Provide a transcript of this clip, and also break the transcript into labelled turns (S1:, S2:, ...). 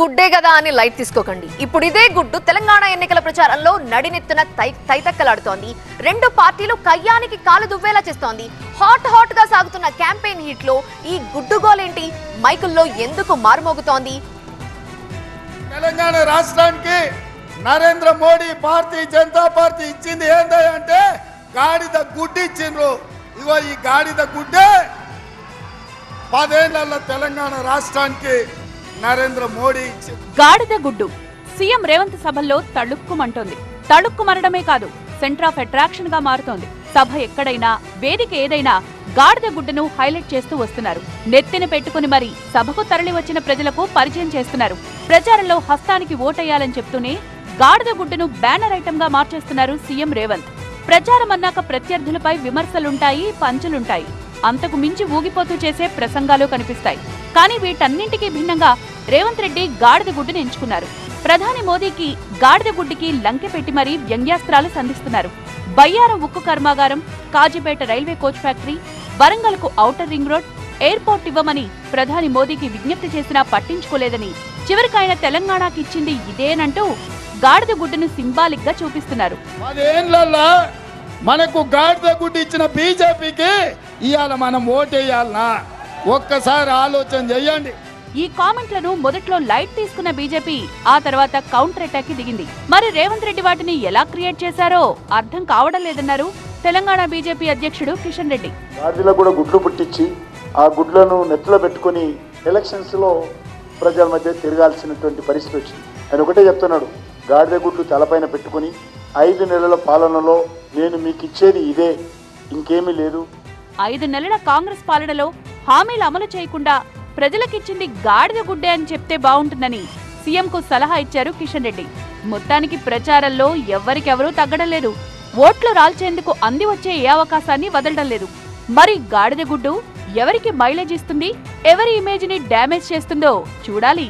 S1: గుడ్డే కదా అని లైట్ తీసుకోకండి. ఇప్పుడు ఇదే గుడ్డు తెలంగాణ ఎన్నికల ప్రచారంలో నడినెత్తున తై తైతక్కలాడుతోంది. రెండు పార్టీలు కయ్యానికి కాలు దువ్వేలా చేస్తోంది. హాట్ హాట్గా సాగుతున్న క్యాంపెయిన్ హీట్లో ఈ గుడ్డు గోలేంటి? మైకుల్లో ఎందుకు మారుమోగుతోంది?
S2: తెలంగాణ రాష్ట్రానికి నరేంద్ర మోడీ భారతీయ జనతా పార్టీ ఇచ్చింది ఏంటంటే గాడిద గుడ్డు ఇచ్చిండ్రు. ఇగో ఈ గాడిద గుడ్డే పదేళ్ళ తెలంగాణ రాష్ట్రానికి నరేంద్ర మోడీ.
S3: గాడిద గుడ్డు. సీఎం రేవంత్ సభల్లో తళుక్కుమంటోంది తళుక్కుమనడమే కాదు సెంటర్ ఆఫ్ అట్రాక్షన్గా మారుతోంది. సభ ఎక్కడైనా వేదిక ఏదైనా గాడిద గుడ్డను హైలైట్ చేస్తూ వస్తున్నారు. నెత్తిన పెట్టుకుని మరి సభకు తరలి వచ్చిన ప్రజలకు పరిచయం చేస్తున్నారు. ప్రచారంలో హస్తానికి ఓటేయాలని చెప్తూనే గాడిద గుడ్డను బ్యానర్ ఐటమ్గా మార్చేస్తున్నారు సీఎం రేవంత్. ప్రచారం అన్నాక ప్రత్యర్థులపై విమర్శలుంటాయి పంచులుంటాయి. అంతకు మించి ఊగిపోతూ చేసే ప్రసంగాలు కనిపిస్తాయి. కానీ వీటన్నింటికీ భిన్నంగా రేవంత్ రెడ్డి గాడిద గుడ్డును ఎంచుకున్నారు. ప్రధాని మోదీకి గాడిద గుడ్డికి లంకె పెట్టి మరీ వ్యంగ్యాస్త్రాలు సంధిస్తున్నారు. బయ్యారం ఉక్కు కర్మాగారం కాజీపేట రైల్వే కోచ్ ఫ్యాక్టరీ వరంగల్కు ఔటర్ రింగ్ రోడ్ ఎయిర్పోర్ట్ ఇవ్వమని ప్రధాని మోదీకి విజ్ఞప్తి చేసినా పట్టించుకోలేదని చివరికాయన తెలంగాణకి ఇచ్చింది ఇదేనంటూ గాడిద గుడ్డును సింబాలిక్గా చూపిస్తున్నారు
S2: మనకు గాడిద గుడ్డు ఇచ్చిన బీజేపీకి ఇవాళ మనం ఓటేయాలనా? ఒక్కసారి ఆలోచన చెయ్యండి.
S3: ఈ కామెంట్లను మొదట్లో లైట్ తీసుకున్న బీజేపీ ఆ తర్వాత కౌంటర్ అటాక్కి దిగింది. మరి రేవంత్ రెడ్డి వాటిని ఎలా క్రియేట్ చేశారో అర్థం కావడం లేదన్నారు తెలంగాణ బీజేపీ అధ్యక్షుడు కిషన్ రెడ్డి.
S4: గాడిలో కూడా గుడ్లు పుట్టించి ఆ గుడ్లను నెత్తిలో పెట్టుకొని ఎలక్షన్స్లో ప్రజల మధ్య తిరగాల్సినటువంటి పరిస్థితి వచ్చింది. ఆయన ఒకటే చెప్తున్నాడు గాడిద గుడ్లు తలపైన పెట్టుకొని ఐదు నెలల పాలనలో నేను మీకు ఇచ్చేది ఇదే ఇంకేమీ లేదు.
S3: ఐదు నెలల కాంగ్రెస్ పాలనలో హామీలు అమలు చేయకుండా ప్రజలకిచ్చింది గాడిద గుడ్డే అని చెప్తే బాగుంటుందని సీఎంకు సలహా ఇచ్చారు కిషన్ రెడ్డి. మొత్తానికి ప్రచారంలో ఎవ్వరికెవరూ తగ్గడం లేదు ఓట్లు రాల్చేందుకు అంది వచ్చే ఏ అవకాశాన్ని వదలడం లేదు. మరి గాడిద గుడ్డు ఎవరికి మైలేజ్ ఇస్తుంది? ఎవరి ఇమేజ్ని డ్యామేజ్ చేస్తుందో చూడాలి.